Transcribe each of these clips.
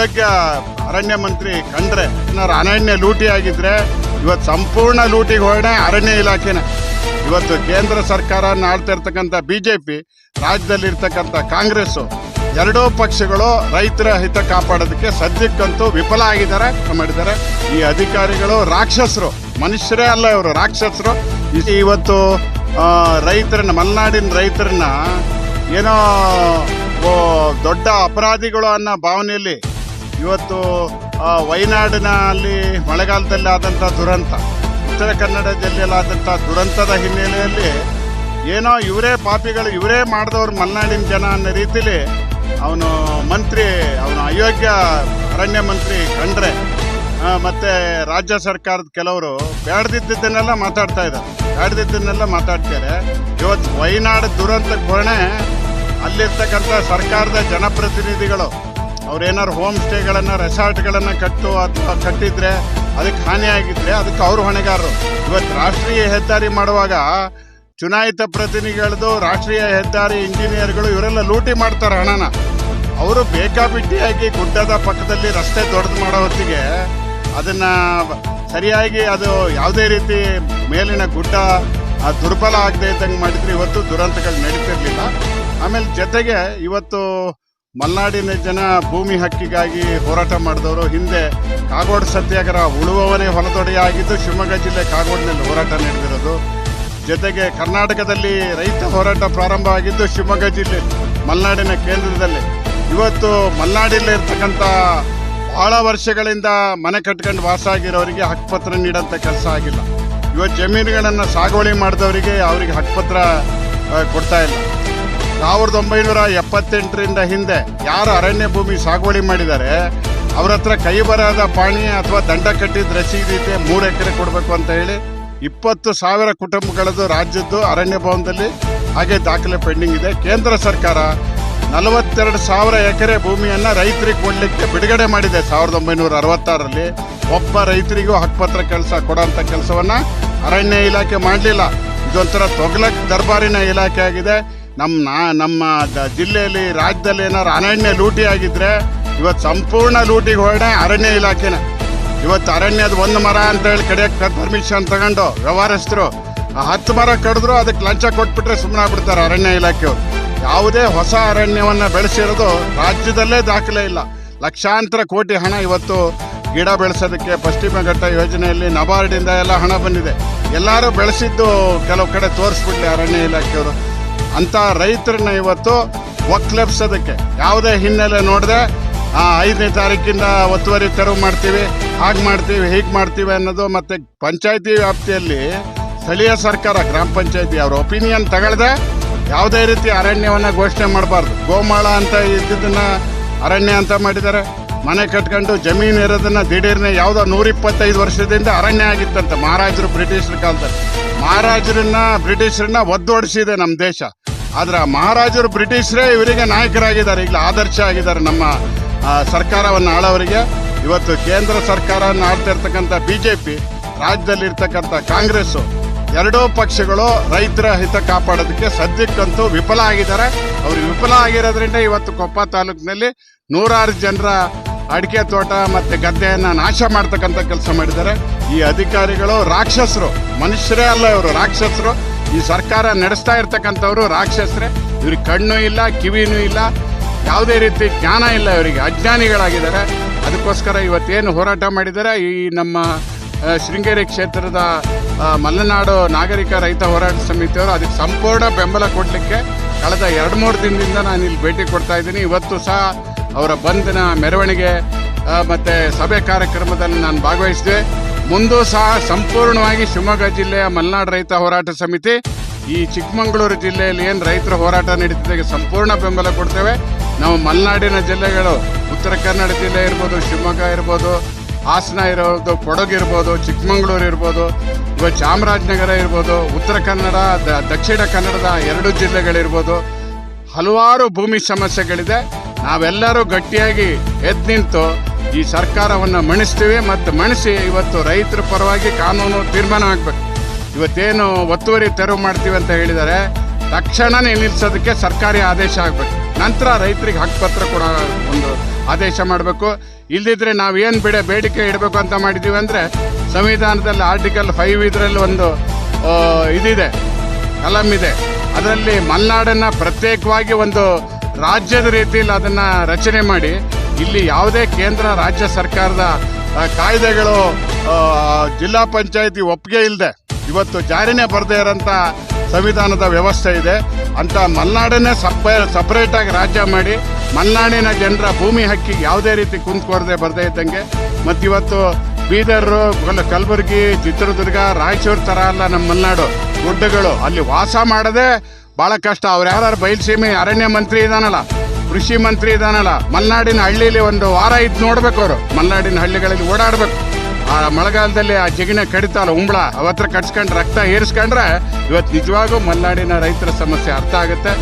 ಅಯೋಗ್ಯ ಅರಣ್ಯ ಮಂತ್ರಿ ಕಂಡ್ರೆ ಏನಾದ್ರು ಅರಣ್ಯ ಲೂಟಿ ಆಗಿದ್ರೆ, ಇವತ್ತು ಸಂಪೂರ್ಣ ಲೂಟಿಗೆ ಹೊರಡೆ ಅರಣ್ಯ ಇಲಾಖೆನ. ಇವತ್ತು ಕೇಂದ್ರ ಸರ್ಕಾರ ಆಳ್ತಾ ಇರ್ತಕ್ಕಂಥ ಬಿಜೆಪಿ, ರಾಜ್ಯದಲ್ಲಿರ್ತಕ್ಕಂಥ ಕಾಂಗ್ರೆಸ್ಸು, ಎರಡೂ ಪಕ್ಷಗಳು ರೈತರ ಹಿತ ಕಾಪಾಡೋದಕ್ಕೆ ಸದ್ಯಕ್ಕಂತೂ ವಿಫಲ ಆಗಿದ್ದಾರೆ ಮಾಡಿದ್ದಾರೆ. ಈ ಅಧಿಕಾರಿಗಳು ರಾಕ್ಷಸರು, ಮನುಷ್ಯರೇ ಅಲ್ಲ ಇವರು, ರಾಕ್ಷಸರು. ಇವತ್ತು ರೈತರನ್ನ, ಮಲೆನಾಡಿನ ರೈತರನ್ನ ಏನೋ ದೊಡ್ಡ ಅಪರಾಧಿಗಳು ಅನ್ನೋ ಭಾವನೆಯಲ್ಲಿ ಇವತ್ತು ವಯನಾಡಿನಲ್ಲಿ ಮಳೆಗಾಲದಲ್ಲಿ ಆದಂಥ ದುರಂತ, ಉತ್ತರ ಕನ್ನಡ ಜಿಲ್ಲೆಯಲ್ಲಿ ಆದಂಥ ದುರಂತದ ಹಿನ್ನೆಲೆಯಲ್ಲಿ ಏನೋ ಇವರೇ ಪಾಪಿಗಳು, ಇವರೇ ಮಾಡಿದವ್ರು ಮಲೆನಾಡಿನ ಜನ ಅನ್ನೋ ರೀತಿಲಿ ಅವನು ಮಂತ್ರಿ, ಅವನು ಅಯೋಗ್ಯ ಅರಣ್ಯ ಮಂತ್ರಿ ಕಂಡ್ರೆ ಮತ್ತು ರಾಜ್ಯ ಸರ್ಕಾರದ ಕೆಲವರು ಬೇಡದಿದ್ದನ್ನೆಲ್ಲ ಮಾತಾಡ್ತಾ ಇದ್ದಾರೆ ಬೇಡದಿದ್ದನ್ನೆಲ್ಲ ಮಾತಾಡ್ತಾರೆ. ಇವತ್ತು ವಯನಾಡು ದುರಂತಕ್ಕೆ ಹೊಣೆ ಅಲ್ಲಿರ್ತಕ್ಕಂಥ ಸರ್ಕಾರದ ಜನಪ್ರತಿನಿಧಿಗಳು ಅವ್ರೇನಾರು ಹೋಮ್ ಸ್ಟೇಗಳನ್ನು ರೆಸಾರ್ಟ್ಗಳನ್ನು ಕಟ್ಟು ಅಥವಾ ಕಟ್ಟಿದ್ರೆ ಅದಕ್ಕೆ ಹಾನಿಯಾಗಿದ್ರೆ ಅದಕ್ಕೆ ಅವರು ಹೊಣೆಗಾರರು. ಇವತ್ತು ರಾಷ್ಟ್ರೀಯ ಹೆದ್ದಾರಿ ಮಾಡುವಾಗ ಚುನಾಯಿತ ಪ್ರತಿನಿಧಿಗಳದು ರಾಷ್ಟ್ರೀಯ ಹೆದ್ದಾರಿ ಇಂಜಿನಿಯರ್ಗಳು ಇವರೆಲ್ಲ ಲೂಟಿ ಮಾಡ್ತಾರೆ ಹಣನ. ಅವರು ಬೇಕಾಬಿಟ್ಟಿಯಾಗಿ ಗುಡ್ಡದ ಪಕ್ಕದಲ್ಲಿ ರಸ್ತೆ ದೊಡ್ಡದು ಮಾಡೋ ಹೊತ್ತಿಗೆ ಅದನ್ನು ಸರಿಯಾಗಿ ಅದು ಯಾವುದೇ ರೀತಿ ಮೇಲಿನ ಗುಡ್ಡ ದುರ್ಬಲ ಆಗದೆ ಇದ್ದಂಗೆ ಮಾಡಿದ್ರೆ ಇವತ್ತು ದುರಂತಗಳು ನಡೀತಿರ್ಲಿಲ್ಲ. ಆಮೇಲೆ ಜೊತೆಗೆ ಇವತ್ತು ಮಲೆನಾಡಿನ ಜನ ಭೂಮಿ ಹಕ್ಕಿಗಾಗಿ ಹೋರಾಟ ಮಾಡಿದವರು. ಹಿಂದೆ ಕಾಗೋಡು ಸತ್ಯಾಗ್ರಹ ಉಳುವವನೇ ಹೊಲದೊಡೆಯಾಗಿದ್ದು ಶಿವಮೊಗ್ಗ ಜಿಲ್ಲೆ ಕಾಗೋಡಿನಲ್ಲಿ ಹೋರಾಟ ನಡೆದಿರೋದು. ಜೊತೆಗೆ ಕರ್ನಾಟಕದಲ್ಲಿ ರೈತ ಹೋರಾಟ ಪ್ರಾರಂಭ ಆಗಿದ್ದು ಶಿವಮೊಗ್ಗ ಜಿಲ್ಲೆ, ಮಲೆನಾಡಿನ ಕೇಂದ್ರದಲ್ಲಿ. ಇವತ್ತು ಮಲೆನಾಡಲ್ಲಿ ಇರ್ತಕ್ಕಂಥ ಬಹಳ ವರ್ಷಗಳಿಂದ ಮನೆ ಕಟ್ಕೊಂಡು ವಾಸ ಆಗಿರೋರಿಗೆ ಹಕ್ಕುಪತ್ರ ನೀಡೋಂಥ ಕೆಲಸ ಆಗಿಲ್ಲ. ಇವತ್ತು ಜಮೀನುಗಳನ್ನು ಸಾಗುವಳಿ ಮಾಡಿದವರಿಗೆ ಅವರಿಗೆ ಹಕ್ಕುಪತ್ರ ಕೊಡ್ತಾ ಇಲ್ಲ. ಸಾವಿರದ ಒಂಬೈನೂರ ಎಪ್ಪತ್ತೆಂಟರಿಂದ ಹಿಂದೆ ಯಾರು ಅರಣ್ಯ ಭೂಮಿ ಸಾಗುವಳಿ ಮಾಡಿದ್ದಾರೆ ಅವ್ರ ಹತ್ರ ಕೈ ಬರದ ಪಾಣಿ ಅಥವಾ ದಂಡ ಕಟ್ಟಿದ ರಸೀದಿದೆ ಮೂರು ಎಕರೆ ಕೊಡಬೇಕು ಅಂತ ಹೇಳಿ ಇಪ್ಪತ್ತು ಸಾವಿರ ಕುಟುಂಬಗಳದ್ದು ರಾಜ್ಯದ್ದು ಅರಣ್ಯ ಭವನದಲ್ಲಿ ಹಾಗೆ ದಾಖಲೆ ಪೆಂಡಿಂಗ್ ಇದೆ. ಕೇಂದ್ರ ಸರ್ಕಾರ ನಲವತ್ತೆರಡು ಸಾವಿರ ಎಕರೆ ಭೂಮಿಯನ್ನು ರೈತರಿಗೆ ಕೊಡಲಿಕ್ಕೆ ಬಿಡುಗಡೆ ಮಾಡಿದೆ. ಸಾವಿರದ ಒಂಬೈನೂರ ಅರವತ್ತಾರರಲ್ಲಿ ಒಬ್ಬ ರೈತರಿಗೂ ಹಕ್ಕುಪತ್ರ ಕೆಲಸ ಕೊಡೋಂಥ ಕೆಲಸವನ್ನ ಅರಣ್ಯ ಇಲಾಖೆ ಮಾಡಲಿಲ್ಲ. ಇದೊಂಥರ ತೊಗಲಕ್ ದರ್ಬಾರಿನ ಇಲಾಖೆ ಆಗಿದೆ. ನಮ್ಮ ನಾ- ನಮ್ಮ ಜಿಲ್ಲೆಯಲ್ಲಿ ರಾಜ್ಯದಲ್ಲಿ ಏನಾದ್ರು ಅರಣ್ಯ ಲೂಟಿ ಆಗಿದ್ರೆ ಇವತ್ತು ಸಂಪೂರ್ಣ ಲೂಟಿಗೆ ಹೊರಡೆ ಅರಣ್ಯ ಇಲಾಖೆನ. ಇವತ್ತು ಅರಣ್ಯದ ಒಂದು ಮರ ಅಂತ ಹೇಳಿ ಕಡಿಯಕ್ಕೆ ಪರ್ಮಿಷನ್ ತಗೊಂಡು ವ್ಯವಹಾರಸ್ಥರು ಆ ಹತ್ತು ಮರ ಕಡಿದ್ರು ಅದಕ್ಕೆ ಲಂಚ ಕೊಟ್ಬಿಟ್ರೆ ಸುಮ್ಮನೆ ಆಗ್ಬಿಡ್ತಾರೆ ಅರಣ್ಯ ಇಲಾಖೆಯವರು. ಯಾವುದೇ ಹೊಸ ಅರಣ್ಯವನ್ನು ಬೆಳೆಸಿರೋದು ರಾಜ್ಯದಲ್ಲೇ ದಾಖಲೆ ಇಲ್ಲ. ಲಕ್ಷಾಂತರ ಕೋಟಿ ಹಣ ಇವತ್ತು ಗಿಡ ಬೆಳೆಸೋದಕ್ಕೆ ಪಶ್ಚಿಮ ಘಟ್ಟ ಯೋಜನೆಯಲ್ಲಿ ನಬಾರ್ಡಿಂದ ಎಲ್ಲ ಹಣ ಬಂದಿದೆ. ಎಲ್ಲರೂ ಬೆಳೆಸಿದ್ದು ಕೆಲವು ಕಡೆ ತೋರಿಸ್ಬಿಡ್ಲಿ ಅರಣ್ಯ ಇಲಾಖೆಯವರು. ಅಂತ ರೈತರನ್ನ ಇವತ್ತು ಒಕ್ಲೆಬ್ಸೋದಕ್ಕೆ ಯಾವುದೇ ಹಿನ್ನೆಲೆ ನೋಡದೆ ಐದನೇ ತಾರೀಕಿಂದ ಒತ್ತುವರಿ ತೆರವು ಮಾಡ್ತೀವಿ, ಹಾಗೆ ಮಾಡ್ತೀವಿ, ಹೀಗೆ ಮಾಡ್ತೀವಿ ಅನ್ನೋದು ಮತ್ತೆ ಪಂಚಾಯತಿ ವ್ಯಾಪ್ತಿಯಲ್ಲಿ ಸ್ಥಳೀಯ ಸರ್ಕಾರ, ಗ್ರಾಮ ಪಂಚಾಯತಿ ಅವ್ರ ಒಪಿನಿಯನ್ ತಗೊಳ್ದೆ, ಯಾವುದೇ ರೀತಿ ಅರಣ್ಯವನ್ನು ಘೋಷಣೆ ಮಾಡಬಾರ್ದು. ಗೋಮಾಳ ಅಂತ ಇದ್ದಿದ್ದನ್ನ ಅರಣ್ಯ ಅಂತ ಮಾಡಿದ್ದಾರೆ. ಮನೆ ಕಟ್ಕೊಂಡು ಜಮೀನು ಇರೋದನ್ನ ದಿಢೀರ್ನೆ ಯಾವುದೋ ನೂರಿಪ್ಪತ್ತೈದು ವರ್ಷದಿಂದ ಅರಣ್ಯ ಆಗಿತ್ತಂತೆ. ಮಹಾರಾಜರು ಬ್ರಿಟಿಷರ ಕಾಲದಲ್ಲಿ. ಮಹಾರಾಜರನ್ನ, ಬ್ರಿಟಿಷರನ್ನ ಒದ್ದೊಡಿಸಿದೆ ನಮ್ಮ ದೇಶ. ಆದ್ರೆ ಮಹಾರಾಜರು ಬ್ರಿಟಿಷರೇ ಇವರಿಗೆ ನಾಯಕರಾಗಿದ್ದಾರೆ. ಈಗಲೇ ಆದರ್ಶ ಆಗಿದ್ದಾರೆ ನಮ್ಮ ಸರ್ಕಾರವನ್ನು ಆಳವರಿಗೆ. ಇವತ್ತು ಕೇಂದ್ರ ಸರ್ಕಾರವನ್ನು ಆಳ್ತಾ ಇರ್ತಕ್ಕಂಥ ಪಿ ರಾಜ್ಯದಲ್ಲಿರ್ತಕ್ಕಂಥ ಕಾಂಗ್ರೆಸ್ಸು, ಎರಡೂ ಪಕ್ಷಗಳು ರೈತರ ಹಿತ ಕಾಪಾಡೋದಕ್ಕೆ ಸದ್ಯಕ್ಕಂತೂ ವಿಫಲ ಆಗಿದ್ದಾರೆ. ಅವರು ವಿಫಲ ಆಗಿರೋದ್ರಿಂದ ಇವತ್ತು ಕೊಪ್ಪ ತಾಲೂಕಿನಲ್ಲಿ ನೂರಾರು ಜನರ ಅಡಿಕೆ ತೋಟ ಮತ್ತೆ ಗದ್ದೆಯನ್ನ ನಾಶ ಮಾಡ್ತಕ್ಕಂಥ ಕೆಲಸ ಮಾಡಿದ್ದಾರೆ. ಈ ಅಧಿಕಾರಿಗಳು ರಾಕ್ಷಸರು. ಮನುಷ್ಯರೇ ಅಲ್ಲ ಇವರು, ರಾಕ್ಷಸರು. ಈ ಸರ್ಕಾರ ನಡೆಸ್ತಾ ಇರ್ತಕ್ಕಂಥವ್ರು ರಾಕ್ಷಸರೇ. ಇವ್ರಿಗೆ ಕಣ್ಣು ಇಲ್ಲ, ಕಿವಿನೂ ಇಲ್ಲ. ಯಾವುದೇ ರೀತಿ ಜ್ಞಾನ ಇಲ್ಲ ಇವರಿಗೆ. ಅಜ್ಞಾನಿಗಳಾಗಿದ್ದಾರೆ. ಅದಕ್ಕೋಸ್ಕರ ಇವತ್ತೇನು ಹೋರಾಟ ಮಾಡಿದ್ದಾರೆ? ಈ ನಮ್ಮ ಶೃಂಗೇರಿ ಕ್ಷೇತ್ರದ ಮಲೆನಾಡು ನಾಗರಿಕ ರೈತ ಹೋರಾಟ ಸಮಿತಿಯವರು ಅದಕ್ಕೆ ಸಂಪೂರ್ಣ ಬೆಂಬಲ ಕೊಡಲಿಕ್ಕೆ ಕಳೆದ ಎರಡು ಮೂರು ದಿನದಿಂದ ನಾನು ಇಲ್ಲಿ ಭೇಟಿ ಕೊಡ್ತಾ ಇದ್ದೀನಿ. ಇವತ್ತು ಸಹ ಅವರ ಬಂಧನ ಮೆರವಣಿಗೆ ಮತ್ತು ಸಭೆ ಕಾರ್ಯಕ್ರಮದಲ್ಲಿ ನಾನು ಭಾಗವಹಿಸಿದೆ. ಮುಂದೂ ಸಹ ಸಂಪೂರ್ಣವಾಗಿ ಶಿವಮೊಗ್ಗ ಜಿಲ್ಲೆಯ ಮಲೆನಾಡು ರೈತ ಹೋರಾಟ ಸಮಿತಿ, ಈ ಚಿಕ್ಕಮಗಳೂರು ಜಿಲ್ಲೆಯಲ್ಲಿ ಏನು ರೈತರ ಹೋರಾಟ ನಡೀತಿದೆ ಸಂಪೂರ್ಣ ಬೆಂಬಲ ಕೊಡ್ತೇವೆ. ನಾವು ಮಲೆನಾಡಿನ ಜಿಲ್ಲೆಗಳು, ಉತ್ತರ ಕನ್ನಡ ಜಿಲ್ಲೆ ಇರ್ಬೋದು, ಶಿವಮೊಗ್ಗ ಇರ್ಬೋದು, ಹಾಸನ ಇರೋದು, ಕೊಡಗು ಇರ್ಬೋದು, ಚಿಕ್ಕಮಗಳೂರು ಇರ್ಬೋದು ಇವಾಗ ಚಾಮರಾಜನಗರ ಇರ್ಬೋದು, ಉತ್ತರ ಕನ್ನಡ ದಕ್ಷಿಣ ಕನ್ನಡದ ಎರಡು ಜಿಲ್ಲೆಗಳಿರ್ಬೋದು. ಹಲವಾರು ಭೂಮಿ ಸಮಸ್ಯೆಗಳಿದೆ. ನಾವೆಲ್ಲರೂ ಗಟ್ಟಿಯಾಗಿ ಎದ್ದು ನಿಂತು ಈ ಸರ್ಕಾರವನ್ನು ಮಣಿಸ್ತೀವಿ ಮತ್ತು ಮಣಿಸಿ ಇವತ್ತು ರೈತರ ಪರವಾಗಿ ಕಾನೂನು ತೀರ್ಮಾನ ಆಗಬೇಕು ಇವತ್ತೇನು ಒತ್ತುವರಿ ತೆರವು ಮಾಡ್ತೀವಿ ಅಂತ ಹೇಳಿದರೆ ತಕ್ಷಣನೇ ನಿಲ್ಲಿಸೋದಕ್ಕೆ ಸರ್ಕಾರಿ ಆದೇಶ ಆಗಬೇಕು. ನಂತರ ರೈತರಿಗೆ ಹಕ್ಕುಪತ್ರ ಕೂಡ ಒಂದು ಆದೇಶ ಮಾಡಬೇಕು. ಇಲ್ಲದಿದ್ದರೆ ನಾವು ಏನು ಬಿಡ ಬೇಡಿಕೆ ಇಡಬೇಕು ಅಂತ ಮಾಡಿದ್ದೀವಿ ಅಂದರೆ ಸಂವಿಧಾನದಲ್ಲಿ ಆರ್ಟಿಕಲ್ ಫೈವ್ ಇದರಲ್ಲಿ ಒಂದು ಇದಿದೆ, ಕಲಂ ಇದೆ. ಅದರಲ್ಲಿ ಮಲೆನಾಡನ್ನು ಪ್ರತ್ಯೇಕವಾಗಿ ಒಂದು ರಾಜ್ಯದ ರೀತಿಯಲ್ಲಿ ಅದನ್ನು ರಚನೆ ಮಾಡಿ ಇಲ್ಲಿ ಯಾವುದೇ ಕೇಂದ್ರ, ರಾಜ್ಯ ಸರ್ಕಾರದ ಕಾಯ್ದೆಗಳು ಜಿಲ್ಲಾ ಪಂಚಾಯಿತಿ ಒಪ್ಪಿಗೆ ಇಲ್ಲದೆ ಇವತ್ತು ಜಾರಿನೇ ಬರದೇ ಇರೋಂಥ ಸಂವಿಧಾನದ ವ್ಯವಸ್ಥೆ ಇದೆ. ಅಂತ ಮಲೆನಾಡನ್ನೇ ಸಪ್ಪ ಸಪ್ರೇಟಾಗಿ ರಾಜ್ಯ ಮಾಡಿ ಮಲೆನಾಡಿನ ಜನರ ಭೂಮಿ ಹಕ್ಕಿಗೆ ಯಾವುದೇ ರೀತಿ ಕುಂತ್ಕೊರದೆ ಬರದೇ ಇದ್ದಂಗೆ. ಮತ್ತಿವತ್ತು ಬೀದರ್ ಬೀದರು ಕಲಬುರಗಿ, ಚಿತ್ರದುರ್ಗ, ರಾಯಚೂರು ಥರ ಅಲ್ಲ ನಮ್ಮ ಮಲೆನಾಡು ಗುಡ್ಡಗಳು ಅಲ್ಲಿ ವಾಸ ಮಾಡೋದೇ ಭಾಳ ಕಷ್ಟ. ಅವ್ರು ಯಾರು ಬಯಲುಸೀಮೆ ಅರಣ್ಯ ಮಂತ್ರಿ ಇದಾನಲ್ಲ, ಕೃಷಿ ಮಂತ್ರಿ ಇದಾನಲ್ಲ, ಮಲೆನಾಡಿನ ಹಳ್ಳಿಲಿ ಒಂದು ವಾರ ಇದ್ದು ನೋಡ್ಬೇಕು ಅವರು. ಮಲೆನಾಡಿನ ಹಳ್ಳಿಗಳಲ್ಲಿ ಓಡಾಡ್ಬೇಕು. ಆ ಮಳೆಗಾಲದಲ್ಲಿ ಆ ಜಗಿನ ಕಡಿತಾಲ, ಉಂಬಳ, ಅವತ್ರ ಕಟ್ಸ್ಕೊಂಡು ರಕ್ತ ಏರಿಸ್ಕೊಂಡ್ರೆ ಇವತ್ತು ನಿಜವಾಗೂ ಮಲೆನಾಡಿನ ರೈತರ ಸಮಸ್ಯೆ ಅರ್ಥ ಆಗುತ್ತೆ.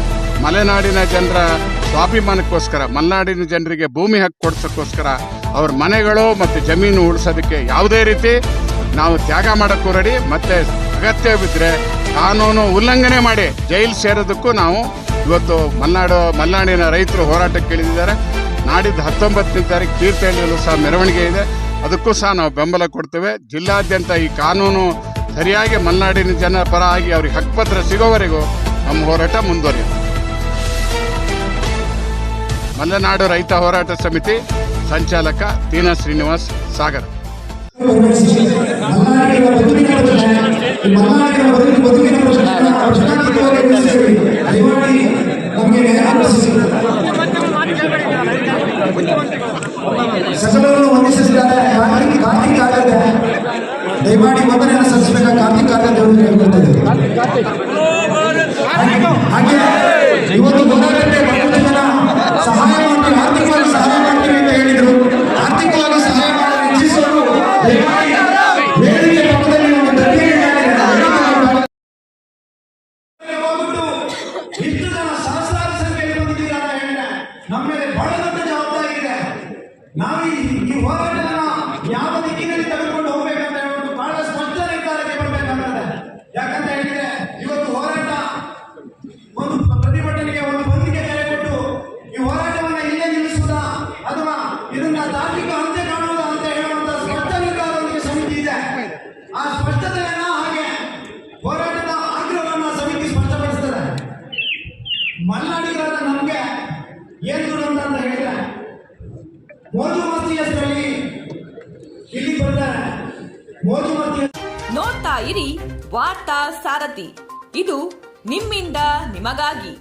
ಮಲೆನಾಡಿನ ಜನರ ಸ್ವಾಭಿಮಾನಕ್ಕೋಸ್ಕರ, ಮಲೆನಾಡಿನ ಜನರಿಗೆ ಭೂಮಿ ಹಕ್ಕು ಕೊಡ್ಸೋಕ್ಕೋಸ್ಕರ ಅವ್ರ ಮನೆಗಳು ಮತ್ತು ಜಮೀನು ಉಳಿಸೋದಕ್ಕೆ ಯಾವುದೇ ರೀತಿ ನಾವು ತ್ಯಾಗ ಮಾಡೋಕ್ಕೂ ರೆಡಿ ಮತ್ತು ಅಗತ್ಯ ಬಿದ್ದರೆ ಕಾನೂನು ಉಲ್ಲಂಘನೆ ಮಾಡಿ ಜೈಲು ಸೇರೋದಕ್ಕೂ ನಾವು ಇವತ್ತು ಮಲ್ನಾಡು, ಮಲ್ನಾಡಿನ ರೈತರು ಹೋರಾಟಕ್ಕೆ ಇಳಿದಿದ್ದಾರೆ. ನಾಡಿದ್ದು ಹತ್ತೊಂಬತ್ತನೇ ತಾರೀಕು ತೀರ್ಥಹಳ್ಳಿಯಲ್ಲೂ ಸಹ ಮೆರವಣಿಗೆ ಇದೆ. ಅದಕ್ಕೂ ಸಹ ನಾವು ಬೆಂಬಲ ಕೊಡ್ತೇವೆ. ಜಿಲ್ಲಾದ್ಯಂತ ಈ ಕಾನೂನು ಸರಿಯಾಗಿ ಮಲೆನಾಡಿನ ಜನರ ಪರ ಆಗಿ ಅವ್ರಿಗೆ ಹಕ್ಕುಪತ್ರ ಸಿಗೋವರೆಗೂ ನಮ್ಮ ಹೋರಾಟ ಮುಂದುವರಿಯುತ್ತೆ. ಮಲೆನಾಡು ರೈತ ಹೋರಾಟ ಸಮಿತಿ ಸಂಚಾಲಕ ತೀನಾ ಶ್ರೀನಿವಾಸ್ ಸಾಗರ್. ಸಕಲರನ್ನು ವಂದಿಸಿದ್ದಾರೆ ಕಾರ್ತಿಕ್ ಆಗದೆ ದಯಮಾಡಿ ವಂದನೆಯನ್ನು ಸಲ್ಲಿಸಬೇಕಾದ ಕಾರ್ತಿಕ್ ಆಗದೆ ಅಂತ ಹೇಳ್ಕೊಳ್ತಿದ್ದೇವೆ ಹಾಗೆ ಹೋರಾಟವನ್ನ ಯಾವ ದಿಕ್ಕಿನಲ್ಲಿ ತೆಗೆದುಕೊಂಡು ಹೋಗ್ಬೇಕಂತ ಹೇಳ್ಬಿಟ್ಟು ಬಹಳ ಸ್ಪಷ್ಟ ನಿರ್ಧಾರಕ್ಕೆ ಬರ್ಬೇಕಾಗ್ತದೆ. ಯಾಕಂತ ಹೇಳಿದ್ರೆ, ಇವತ್ತು ಹೋರಾಟ ಒಂದು ಪ್ರತಿಭಟನೆಗೆ ಒಂದು ಬಂದಿಗೆ ಬೆಲೆ ಕೊಟ್ಟು ಈ ಹೋರಾಟವನ್ನ ಇಲ್ಲೇ ನಿಲ್ಲಿಸುವುದಾ ಅಥವಾ ಇದನ್ನ ತಾರ್ಕಿಕ ಅಂತ್ಯ ಕಾಣುವುದಾ ಅಂತ ಹೇಳುವಂತ ಸ್ಪಷ್ಟ ನಿರ್ಧಾರದೊಂದಿಗೆ ಸಮಿತಿ ಇದೆ. ಆ ಸ್ಪಷ್ಟತೆಯನ್ನ ಹಾಗೆ ಹೋರಾಟದ ಆಗ್ರಹವನ್ನ ಸಮಿತಿ ಸ್ಪಷ್ಟಪಡಿಸ್ತದೆ. ಮಲೆನಾಡಿಗರಾದ ನಮ್ಗೆ ಏನ್ ದುರಂತ ಅಂತ ಹೇಳಿದ್ರೆ ಮೋಜು ಮಸ್ತಿ ಹೆಸರಲ್ಲಿ ಇಲ್ಲಿ ಬರ್ತಾರೆ ಮೋಜು ಮಸ್ತಿ ನೋಡ್ತಾ ಇರಿ ವಾರ್ತಾ ಸಾರಥಿ. ಇದು ನಿಮ್ಮಿಂದ ನಿಮಗಾಗಿ.